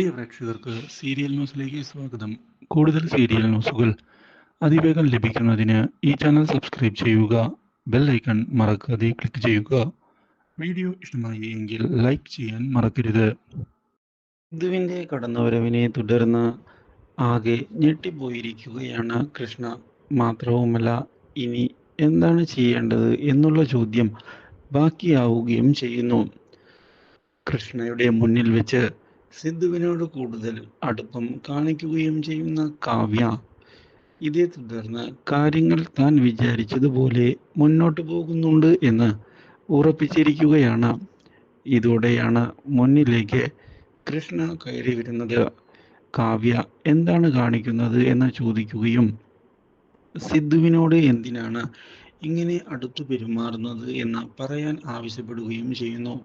പ്രിയ പ്രേക്ഷകർക്ക് സീരിയൽ ന്യൂസിലേക്ക് സ്വാഗതം. കൂടുതൽ സീരിയൽ ന്യൂസുകൾ അതിവേഗം ലഭിക്കുന്നതിന് ഈ ചാനൽ സബ്സ്ക്രൈബ് ചെയ്യുക ബെൽ ഐക്കൺ മറക്കാതെ ക്ലിക്ക് ചെയ്യുക. വീഡിയോ ഇഷ്ടമായി എങ്കിൽ ലൈക്ക് ചെയ്യാൻ മറക്കരുത്. സിദ്ധുവിന്റെ കടന്നുവരവിനെ തുടർന്ന് ആകെ ഞെട്ടിപ്പോയിരിക്കുകയാണ് കൃഷ്ണ. മാത്രവുമല്ല ഇനി എന്താണ് ചെയ്യേണ്ടത് എന്നുള്ള ചോദ്യം ബാക്കിയാവുകയും ചെയ്യുന്നു. കൃഷ്ണയുടെ മുന്നിൽ വെച്ച് സിദ്ധുവിനോട് കൂടുതൽ അടുപ്പം കാണിക്കുകയും ചെയ്യുന്ന കാവ്യ. ഇതേ തുടർന്ന് കാര്യങ്ങൾ താൻ വിചാരിച്ചതുപോലെ മുന്നോട്ട് പോകുന്നുണ്ട് എന്ന് ഉറപ്പിച്ചിരിക്കുകയാണ്. ഇതോടെയാണ് മുന്നിലേക്ക് കൃഷ്ണ കയറി വരുന്നത്. കാവ്യ എന്താണ് കാണിക്കുന്നത് എന്ന് ചോദിക്കുകയും സിദ്ധുവിനോട് എന്തിനാണ് ഇങ്ങനെ അടുത്തു പെരുമാറുന്നത് എന്ന് പറയാൻ ആവശ്യപ്പെടുകയും ചെയ്യുന്നു.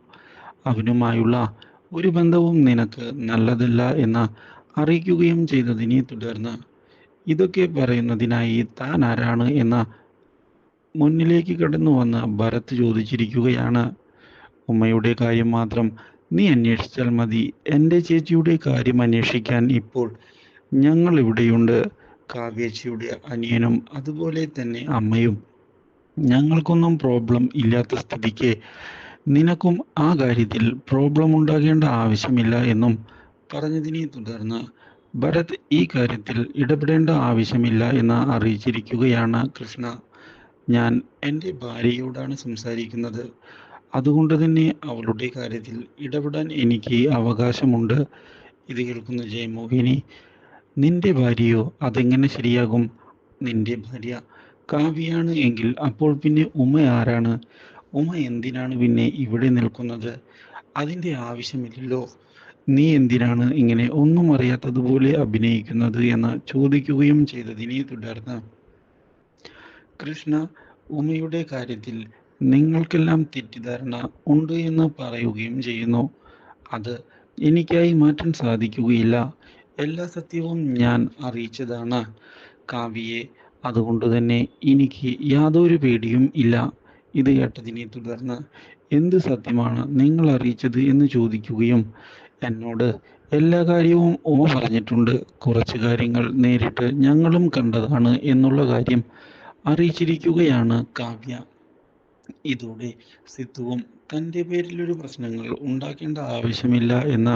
അവനുമായുള്ള ഒരു ബന്ധവും നിനക്ക് നല്ലതല്ല എന്ന് അറിയിക്കുകയും ചെയ്തതിനെ തുടർന്ന് ഇതൊക്കെ പറയുന്നതിനായി താൻ ആരാണ് എന്ന് മുന്നിലേക്ക് കടന്നു വന്ന് ഭരത് ചോദിച്ചിരിക്കുകയാണ്. ഉമ്മയുടെ കാര്യം മാത്രം നീ അന്വേഷിച്ചാൽ മതി. എന്റെ ചേച്ചിയുടെ കാര്യം അന്വേഷിക്കാൻ ഇപ്പോൾ ഞങ്ങൾ ഇവിടെയുണ്ട്. കാവ്യേച്ചിയുടെ അനിയനും അതുപോലെ തന്നെ അമ്മയും. ഞങ്ങൾക്കൊന്നും പ്രോബ്ലം ഇല്ലാത്ത സ്ഥിതിക്ക് നിനക്കും ആ കാര്യത്തിൽ പ്രോബ്ലം ഉണ്ടാകേണ്ട ആവശ്യമില്ല എന്നും പറഞ്ഞതിനെ തുടർന്ന് ഭരത് ഈ കാര്യത്തിൽ ഇടപെടേണ്ട ആവശ്യമില്ല എന്ന് അറിയിച്ചിരിക്കുകയാണ് കൃഷ്ണ. ഞാൻ എന്റെ ഭാര്യയോടാണ് സംസാരിക്കുന്നത്. അതുകൊണ്ട് തന്നെ അവളുടെ കാര്യത്തിൽ ഇടപെടാൻ എനിക്ക് അവകാശമുണ്ട്. ഇത് കേൾക്കുന്ന ജയമോഹിനി. നിന്റെ ഭാര്യയോ? അതെങ്ങനെ ശരിയാകും? നിന്റെ ഭാര്യ കാവ്യാണ് എങ്കിൽ അപ്പോൾ പിന്നെ ഉമ്മ ആരാണ്? ഉമ്മ എന്തിനാണ് പിന്നെ ഇവിടെ നിൽക്കുന്നത്? അതിന്റെ ആവശ്യമില്ലല്ലോ. നീ എന്തിനാണ് ഇങ്ങനെ ഒന്നും അറിയാത്തതുപോലെ അഭിനയിക്കുന്നത് എന്ന് ചോദിക്കുകയും ചെയ്തതിനെ തുടർന്ന്. കൃഷ്ണ ഉമ്മയുടെ കാര്യത്തിൽ നിങ്ങൾക്കെല്ലാം തെറ്റിദ്ധാരണ ഉണ്ട് എന്ന് പറയുകയും ചെയ്യുന്നു. അത് എനിക്കായി മാറ്റാൻ സാധിക്കുകയില്ല. എല്ലാ സത്യവും ഞാൻ അറിയിച്ചതാണ്. കാവ്യയെ അതുകൊണ്ട് തന്നെ എനിക്ക് യാതൊരു പേടിയും ഇല്ല. ഇത് കേട്ടതിനെ തുടർന്ന് എന്ത് സത്യമാണ് നിങ്ങൾ അറിയിച്ചത് എന്ന് ചോദിക്കുകയും എന്നോട് എല്ലാ കാര്യവും ഉമ പറഞ്ഞിട്ടുണ്ട്. കുറച്ച് കാര്യങ്ങൾ നേരിട്ട് ഞങ്ങളും കണ്ടതാണ് എന്നുള്ള കാര്യം അറിയിച്ചിരിക്കുകയാണ് കാവ്യ. ഇതോടെ സിദ്ധുവും തന്റെ പേരിൽ ഒരു പ്രശ്നങ്ങൾ ഉണ്ടാക്കേണ്ട ആവശ്യമില്ല എന്ന്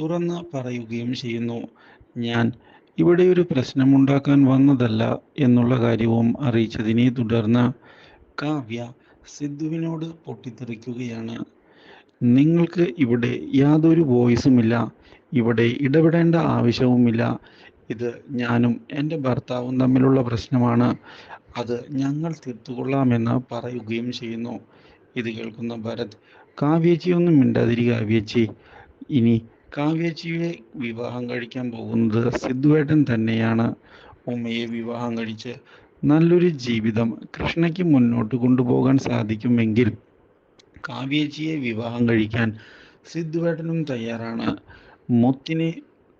തുറന്ന് പറയുകയും ചെയ്യുന്നു. ഞാൻ ഇവിടെ ഒരു പ്രശ്നമുണ്ടാക്കാൻ വന്നതല്ല എന്നുള്ള കാര്യവും അറിയിച്ചതിനെ തുടർന്ന് കാവ്യ സിദ്ധുവിനോട് പൊട്ടിത്തെറിക്കുകയാണ്. നിങ്ങൾക്ക് ഇവിടെ യാതൊരു വോയിസുമില്ല ഇവിടെ ഇടപെടേണ്ട ആവശ്യവുമില്ല ഇത് ഞാനും എന്റെ ഭർത്താവും തമ്മിലുള്ള പ്രശ്നമാണ്. അത് ഞങ്ങൾ തീർത്തുകൊള്ളാമെന്ന് പറയുകയും ചെയ്യുന്നു. ഇത് കേൾക്കുന്ന ഭരത് കാവ്യച്ചിയൊന്നും മിണ്ടാതിരി കാവ്യച്ചി. ഇനി കാവ്യച്ചിയെ വിവാഹം കഴിക്കാൻ പോകുന്നത് സിദ്ധുവേട്ടൻ തന്നെയാണ്. ഉമ്മയെ വിവാഹം കഴിച്ച് നല്ലൊരു ജീവിതം കൃഷ്ണയ്ക്ക് മുന്നോട്ട് കൊണ്ടുപോകാൻ സാധിക്കുമെങ്കിൽ കാവ്യജിയെ വിവാഹം കഴിക്കാൻ സിദ്ധുവേട്ടനും തയ്യാറാണ്. മുത്തിനെ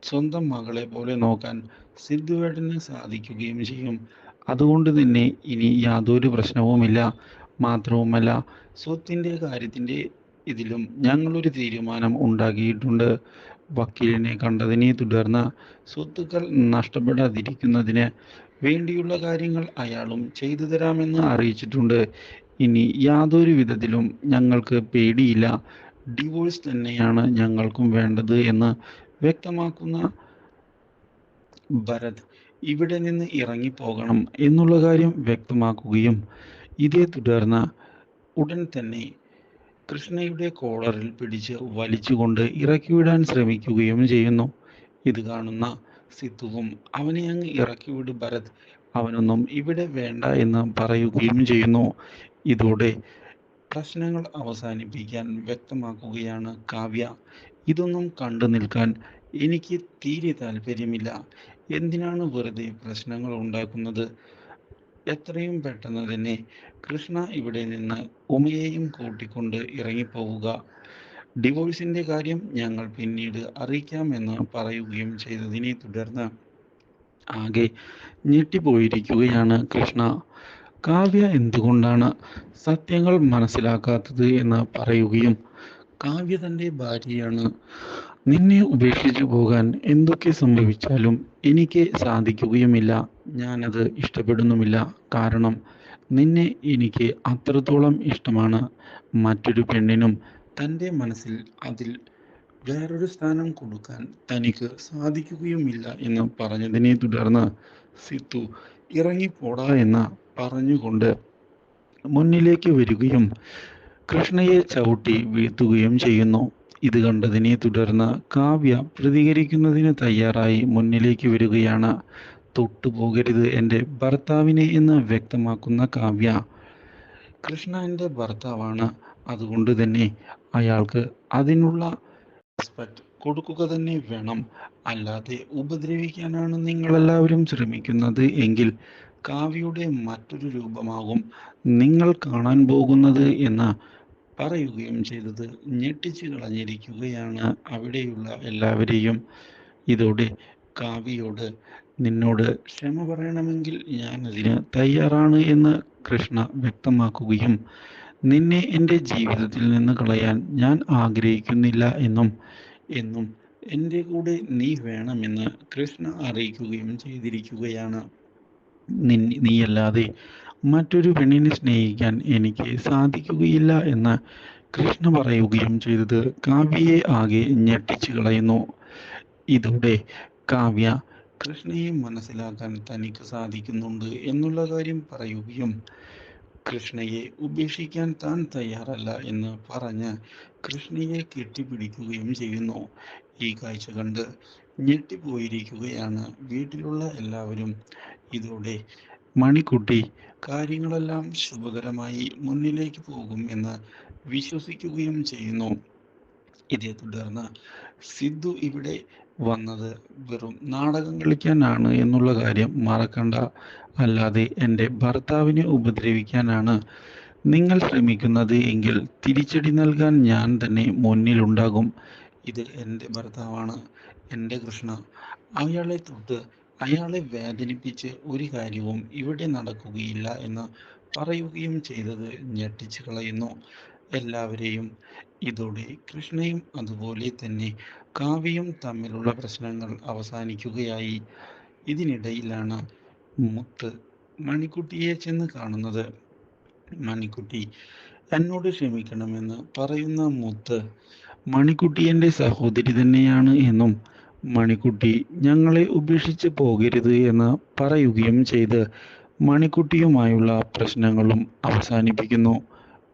സ്വന്തം മകളെ പോലെ നോക്കാൻ സിദ്ധുവേട്ടന് സാധിക്കുകയും ചെയ്യും. അതുകൊണ്ട് തന്നെ ഇനി യാതൊരു പ്രശ്നവുമില്ല. മാത്രവുമല്ല സ്വത്തിന്റെ കാര്യത്തിന്റെ ഇതിലും ഞങ്ങളൊരു തീരുമാനം ഉണ്ടാക്കിയിട്ടുണ്ട്. വക്കീലിനെ കണ്ടതിനെ തുടർന്ന് സ്വത്തുക്കൾ നഷ്ടപ്പെടാതിരിക്കുന്നതിന് വേണ്ടിയുള്ള കാര്യങ്ങൾ അയാളും ചെയ്തു തരാമെന്ന് അറിയിച്ചിട്ടുണ്ട്. ഇനി യാതൊരു വിധത്തിലും ഞങ്ങൾക്ക് പേടിയില്ല. ഡിവോഴ്സ് തന്നെയാണ് ഞങ്ങൾക്കും വേണ്ടത് എന്ന് വ്യക്തമാക്കുന്ന ഭരത് ഇവിടെ നിന്ന് ഇറങ്ങിപ്പോകണം എന്നുള്ള കാര്യം വ്യക്തമാക്കുകയും ഇതേ തുടർന്ന് ഉടൻ തന്നെ കൃഷ്ണയുടെ കോളറിൽ പിടിച്ച് വലിച്ചുകൊണ്ട് ഇറക്കിവിടാൻ ശ്രമിക്കുകയും ചെയ്യുന്നു. ഇത് കാണുന്ന സിദ്ധുവും അവനെ അങ്ങ് ഇറക്കിവിട് ഭരത്. അവനൊന്നും ഇവിടെ വേണ്ട എന്ന് പറയുകയും ചെയ്യുന്നു. ഇതോടെ പ്രശ്നങ്ങൾ അവസാനിപ്പിക്കാൻ വ്യക്തമാക്കുകയാണ് കാവ്യ. ഇതൊന്നും കണ്ടു നിൽക്കാൻ എനിക്ക് തീരെ താല്പര്യമില്ല. എന്തിനാണ് വെറുതെ പ്രശ്നങ്ങൾ ഉണ്ടാക്കുന്നത്? എത്രയും പെട്ടെന്ന് തന്നെ കൃഷ്ണ ഇവിടെ നിന്ന് ഉമയെയും കൂട്ടിക്കൊണ്ട് ഇറങ്ങിപ്പോവുക. ഡിവോഴ്സിന്റെ കാര്യം ഞങ്ങൾ പിന്നീട് അറിയിക്കാമെന്ന് പറയുകയും ചെയ്തതിനെ തുടർന്ന് ആകെ ഞെട്ടിപ്പോയിരിക്കുകയാണ് കൃഷ്ണ. കാവ്യ എന്തുകൊണ്ടാണ് സത്യങ്ങൾ മനസ്സിലാക്കാത്തത് എന്ന് പറയുകയും കാവ്യ തന്റെ ഭാര്യയാണ് നിന്നെ ഉപേക്ഷിച്ചു പോകാൻ എന്തൊക്കെ സംഭവിച്ചാലും എനിക്ക് സാധിക്കുകയുമില്ല. ഞാനത് ഇഷ്ടപ്പെടുന്നുമില്ല. കാരണം നിന്നെ എനിക്ക് അത്രത്തോളം ഇഷ്ടമാണ്. മറ്റൊരു പെണ്ണിനും തന്റെ മനസ്സിൽ അതിൽ വേറൊരു സ്ഥാനം കൊടുക്കാൻ തനിക്ക് സാധിക്കുകയുമില്ല എന്ന് പറഞ്ഞതിനെ തുടർന്ന് സിത്തു ഇറങ്ങിപ്പോടാ എന്ന് പറഞ്ഞുകൊണ്ട് മുന്നിലേക്ക് വരികയും കൃഷ്ണയെ ചവിട്ടി വീഴ്ത്തുകയും ചെയ്യുന്നു. ഇത് കണ്ടതിനെ തുടർന്ന് കാവ്യ പ്രതികരിക്കുന്നതിന് തയ്യാറായി മുന്നിലേക്ക് വരികയാണ്. തൊട്ടുപോകരുത് എന്റെ ഭർത്താവിനെ എന്ന് വ്യക്തമാക്കുന്ന കാവ്യ കൃഷ്ണ എന്റെ ഭർത്താവാണ്. അതുകൊണ്ട് തന്നെ അയാൾക്ക് അതിനുള്ള റെസ്പെക്റ്റ് കൊടുക്കുക തന്നെ വേണം. അല്ലാതെ ഉപദ്രവിക്കാനാണ് നിങ്ങളെല്ലാവരും ശ്രമിക്കുന്നത് എങ്കിൽ കാവ്യയുടെ മറ്റൊരു രൂപമാകും. നിങ്ങൾ കാണാൻ പോകുന്നത് എന്ന് പറയുകയും ചെയ്തത് ഞെട്ടിച്ചു കളഞ്ഞിരിക്കുകയാണ് അവിടെയുള്ള എല്ലാവരെയും. ഇതോടെ കാവ്യയോട് നിന്നോട് ക്ഷമ പറയണമെങ്കിൽ ഞാൻ അതിന് തയ്യാറാണ് എന്ന് കൃഷ്ണ വ്യക്തമാക്കുകയും നിന്നെ എന്റെ ജീവിതത്തിൽ നിന്ന് കളയാൻ ഞാൻ ആഗ്രഹിക്കുന്നില്ല എന്നും എന്നും എന്റെ കൂടെ നീ വേണമെന്ന് കൃഷ്ണ അറിയിക്കുകയും ചെയ്തിരിക്കുകയാണ്. നീയല്ലാതെ മറ്റൊരു പെണ്ണിനെ സ്നേഹിക്കാൻ എനിക്ക് സാധിക്കുകയില്ല എന്ന് കൃഷ്ണ പറയുകയും ചെയ്തത് കാവ്യയെ ആകെ ഞെട്ടിച്ചു കളയുന്നു. ഇതോടെ കാവ്യ കൃഷ്ണയെ മനസ്സിലാക്കാൻ തനിക്ക് സാധിക്കുന്നുണ്ട് എന്നുള്ള കാര്യം പറയുകയും കൃഷ്ണയെ ഉപേക്ഷിക്കാൻ താൻ തയ്യാറല്ല എന്ന് പറഞ്ഞ് കൃഷ്ണയെ കെട്ടിപ്പിടിക്കുകയും ചെയ്യുന്നു. ഈ കാഴ്ച കണ്ട് ഞെട്ടിപ്പോയിരിക്കുകയാണ് വീട്ടിലുള്ള എല്ലാവരും. ഇതോടെ മണിക്കുട്ടി കാര്യങ്ങളെല്ലാം ശുഭകരമായി മുന്നിലേക്ക് പോകും എന്ന് വിശ്വസിക്കുകയും ചെയ്യുന്നു. ഇതേ തുടർന്ന് സിദ്ധു ഇവിടെ വന്നത് വെറും നാടകം കളിക്കാനാണ് എന്നുള്ള കാര്യം മറക്കണ്ട. അല്ലാതെ എന്റെ ഭർത്താവിനെ ഉപദ്രവിക്കാനാണ് നിങ്ങൾ ശ്രമിക്കുന്നത് എങ്കിൽ തിരിച്ചടി നൽകാൻ ഞാൻ തന്നെ മുന്നിലുണ്ടാകും. ഇത് എന്റെ ഭർത്താവാണ് എന്റെ കൃഷ്ണ. അയാളെ തൊട്ട് അയാളെ വേദനിപ്പിച്ച് ഒരു കാര്യവും ഇവിടെ നടക്കുകയില്ല എന്ന് പറയുകയും ചെയ്തത് ഞെട്ടിച്ചു കളയുന്നു. എല്ലാവരെയും ഇതോടെ കൃഷ്ണയും അതുപോലെ തന്നെ കാവ്യയും തമ്മിലുള്ള പ്രശ്നങ്ങൾ അവസാനിക്കുകയായി. ഇതിനിടയിലാണ് മുത്ത് മണിക്കുട്ടിയെ ചെന്ന് കാണുന്നത്. മണിക്കുട്ടി എന്നോട് ക്ഷമിക്കണമെന്ന് പറയുന്ന മുത്ത് മണിക്കുട്ടി എന്റെ സഹോദരി തന്നെയാണ് എന്നും മണിക്കുട്ടി ഞങ്ങളെ ഉപേക്ഷിച്ച് പോകരുത് എന്ന് പറയുകയും ചെയ്ത് മണിക്കുട്ടിയുമായുള്ള പ്രശ്നങ്ങളും അവസാനിപ്പിക്കുന്നു.